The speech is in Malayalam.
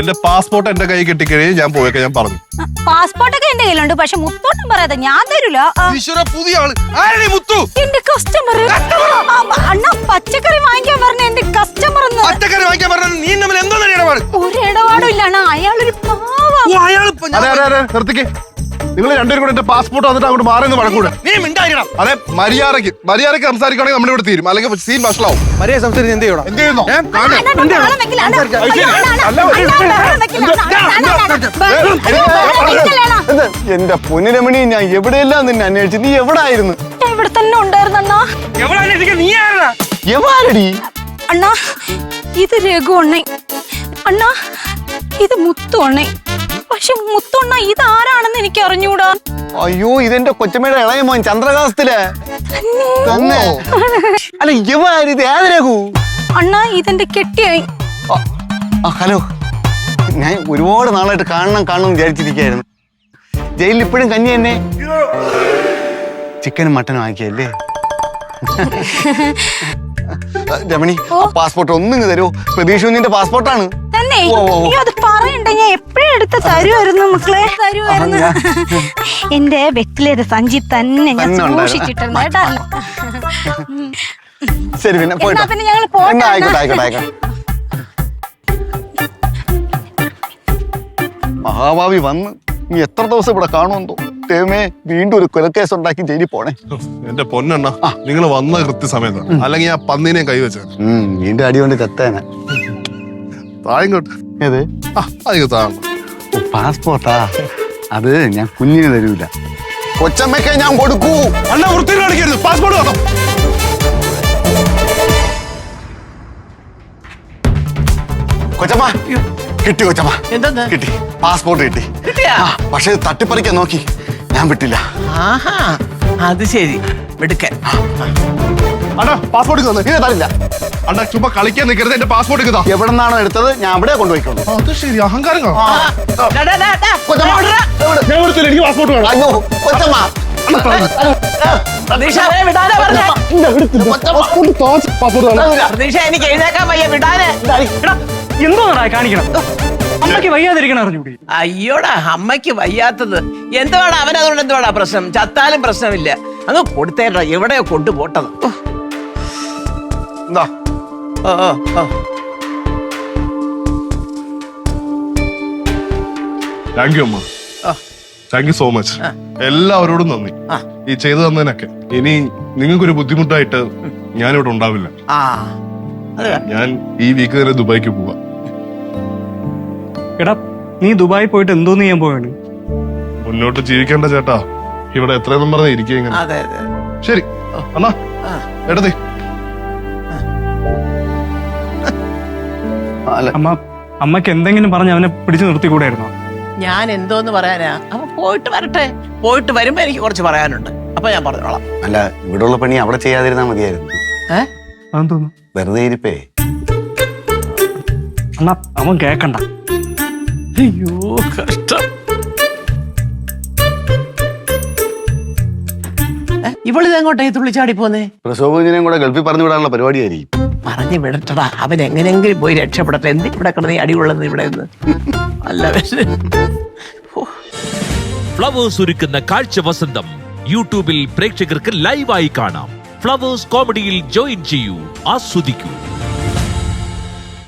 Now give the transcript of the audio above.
എന്റെ പാസ്പോർട്ട് എന്റെ കൈ കിട്ടിക്കഴിഞ്ഞ് ഞാൻ പോയൊക്കെ ഞാൻ പറഞ്ഞു. പാസ്പോർട്ട് ഒക്കെ എന്റെ കയ്യിലുണ്ട് പക്ഷെ മുത്തോട്ടം പറയാതെ ഞാൻ തരൂല. ഈശ്വര പുതിയ ആൾ. ആരുടെ മുത്തു? എന്റെ കസ്റ്റമർ അണ്ണ പച്ചക്കറി വാങ്ങിക്കാൻ പറഞ്ഞ എന്റെ കസ്റ്റമർ പച്ചക്കറി വാങ്ങിക്കാൻ പറഞ്ഞ നീ തമ്മിൽ എന്തോ ഒരു ഇടപാടും ഇല്ല അണ്ണാ. അയാളൊരു പാവം. അതെ നിർത്തിക്ക്. നിങ്ങൾ രണ്ടുപേരും കൂടെ എന്റെ പാസ്പോർട്ട് വന്നിട്ട് അങ്ങോട്ട് മാറി വഴക്കൂടെ നീ മിണ്ടായിരിക്കണം അതെ മര്യാദയ്ക്ക് മര്യാദയ്ക്ക് സംസാരിക്കുകയാണെങ്കിൽ നമ്മുടെ ഇവിടെ തീരും അല്ലെങ്കിൽ സീൻ വഷളാവും മര്യാദ സംസാരിച്ച് എന്ത് ചെയ്യണം എന്ത് ചെയ്യുന്നു? എന്റെ പൊന്നിരമണി ഞാൻ എവിടെയെല്ലാം നിന്നെ അന്വേഷിച്ചു നീ എവിടെ ആയിരുന്നു ഇവിടെ തന്നെ ഉണ്ടായിരുന്നു അണ്ണാ എവിടെ അന്വേഷിക്കാൻ നീ ആരാ എവാരടി അണ്ണാ ഇത് രഘു അണ്ണേ അണ്ണാ ഇത് മുത്തു അണ്ണേ പക്ഷെ മുത്തുണ്ണ ഇതാരാണെന്ന് ഇത് ആരാണെന്ന് എനിക്ക് അറിഞ്ഞൂടാ അയ്യോ ഇതെന്റെ കൊച്ചമ്മയുടെ ഇളയ മോൻ ചന്ദ്രകാശത്തിൽ തന്നെ. അല്ല അണ്ണാ ഇതെന്റെ കെട്ടിയായി. ഹലോ. ഞാൻ ഒരുപാട് നാളായിട്ട് കാണണം കാണണം വിചാരിച്ചിരിക്കായിരുന്നു ജയിലിൽ ഇപ്പോഴും കഞ്ഞി തന്നെ? ചിക്കനും മട്ടനും ആക്കിയല്ലേ? രമണി പാസ്പോർട്ട് ഒന്നും തരുമോ പ്രതീക്ഷ കുഞ്ഞിന്റെ പാസ്പോർട്ടാണ്. ഓ. അയ്യോ അത് പറയണ്ട. ഞാൻ എപ്പോഴും എടുത്ത് തരുമായിരുന്നു മക്കളെ? തരുമായിരുന്നു എന്റെ വെറ്റിലേത് സഞ്ചി തന്നെ ഞാൻ സൂക്ഷിച്ചിട്ടുണ്ട് കേട്ടോ. ശരി പിന്നെ പോയിട്ടോ. പിന്നെ ഞങ്ങൾ പോട്ടെ, ആയിക്കോട്ടെ. ആയിക്കോട്ടെ ആയിക്കോട്ടെ. മഹാഭാവി വന്ന് നീ എത്ര ദിവസം ഇവിടെ കാണുമെന്തോ ദൈവമേ വീണ്ടും ഒരു കൊലക്കേസ് ഉണ്ടാക്കി ജയിലിൽ പോണേ. എന്റെ പൊന്നെണ്ണ നിങ്ങൾ വന്ന കൃത്യസമയത്താണ് അല്ലെങ്കിൽ ഞാൻ പന്നീനെ കൈവച്ചു വീണ്ടും അടി കൊണ്ട് കത്തേനെ. താഴെങ്കോട്ട് ഏത്? ആ അധികം താഴെ. പാസ്പോർട്ടാ? അത് ഞാൻ കുഞ്ഞിന് തരൂല. കൊച്ചമ്മയ്ക്ക് ഞാൻ കൊടുക്കൂ. അല്ല വൃത്തി കാണിക്കരുത്. പാസ്പോർട്ട് വേണം. കൊച്ചമ്മ കിട്ടി കൊച്ചമ്മ. എന്താ കിട്ടി. പാസ്പോർട്ട് കിട്ടി. കിട്ടിയാ? പക്ഷെ പക്ഷേ തട്ടിപ്പറിക്കാൻ നോക്കി. ഞാൻ വിട്ടില്ല. ആഹാ അത് ശരി. മിടുക്കൻ അടാ പാസ്പോർട്ട് തന്നെ ഇത് തരില്ല. അണ്ണാ ചുമ്മാ കളിക്കാൻ നിൽക്കരുത് എന്റെ പാസ്പോർട്ട് ഇതാ എവിടെ നിന്നാണോ എടുത്തത്? ഞാൻ അവിടെ കൊണ്ടുപോയിക്കോളൂ അത് ശരി അഹങ്കാരം കാണാം. ഞാൻ കൊടുത്തില്ല എനിക്ക് പാസ്പോർട്ട് വേണം. അയ്യോ കൊച്ചമ്മ. പ്രതീക്ഷ അവരെ വിടാനാ പറഞ്ഞേ. പാസ്പോർട്ട് പാസ്പോർട്ട് വേണം. പ്രതീക്ഷ എനിക്ക് എഴുന്നേക്കാൻ വയ്യ വിടാന്. എന്തോന്നാ കാണിക്കണം. അമ്മയ്ക്ക് വയ്യാതിരിക്കണം അറിഞ്ഞൂടി. അയ്യോടാ അമ്മയ്ക്ക് വയ്യാത്തത്. എന്തുവാടാ അവൻ അതുകൊണ്ട് എന്തുവാടാ പ്രശ്നം? ചത്താലും പ്രശ്നമില്ല. അങ്ങ് കൊടുത്തേട്ടാ എവിടെയോ കൊണ്ടുപോട്ടത്? എന്താ താങ്ക് യു അമ്മ. ആ. താങ്ക് യു സോ മച്ച് എല്ലാവരോടും നന്ദി. ഈ ചെയ്തു തന്നതിനൊക്കെ. ഇനി നിങ്ങൾക്കൊരു ബുദ്ധിമുട്ടായിട്ട് ഞാനിവിടെ ഉണ്ടാവില്ല. ഞാൻ ഈ വീക്ക് തന്നെ ദുബായിക്ക് പോവാ. എടാ നീ ദുബായി പോയിട്ട് എന്തോന്ന് ചെയ്യാൻ പോവാണ്? മുന്നോട്ട് ജീവിക്കേണ്ട ചേട്ടാ. ഇവിടെ എത്രയെന്നും പറഞ്ഞ ഇരിക്കുക ഇങ്ങനെ. അതെ അതെ. ശരി. അണ്ണാ എടതി എടുത്തേ. അമ്മ അമ്മയ്ക്ക് എന്തെങ്കിലും പറഞ്ഞ് അവനെ പിടിച്ചു നിർത്തിക്കൂടായിരുന്നോ? ഞാൻ എന്തോന്ന് പറയാനാ? അപ്പൊ പോയിട്ട് വരട്ടെ. പോയിട്ട് വരുമ്പോ എനിക്ക് കുറച്ച് പറയാനുണ്ട്. അപ്പൊ ഞാൻ പറഞ്ഞോളാം. അല്ല ഇവിടെയുള്ള പണി അവിടെ ചെയ്യാതിരുന്നാ മതിയായിരുന്നു. വെറുതെ ഇരിപ്പേ. അമ്മ അവൻ കേക്കണ്ട. അയ്യോ കഷ്ടം. ഏ, ഇവളിതെങ്ങോട്ടേ തുള്ളിച്ചാടി പോന്നേ? പ്രസവകുഞ്ഞിനെയും കൂടെ ഗൾഫിൽ പറഞ്ഞു വിടാനുള്ള പരിപാടിയായിരിക്കും. പറഞ്ഞു വിടട്ടടാ. അവൻ എങ്ങനെയെങ്കിലും പോയി രക്ഷപ്പെടട്ടെ. എന്ത് ഇവിടെ കിടന്ന് അടികൊള്ളുന്നത് ഇവിടെ നിന്ന് അല്ല. ഫ്ലവേഴ്സ് ഒരുക്കുന്ന കാഴ്ച വസന്തം യൂട്യൂബിൽ പ്രേക്ഷകർക്ക് ലൈവായി കാണാം. ഫ്ലവേഴ്സ് കോമഡിയിൽ ജോയിൻ ചെയ്യൂ. ആസ്വദിക്കൂ.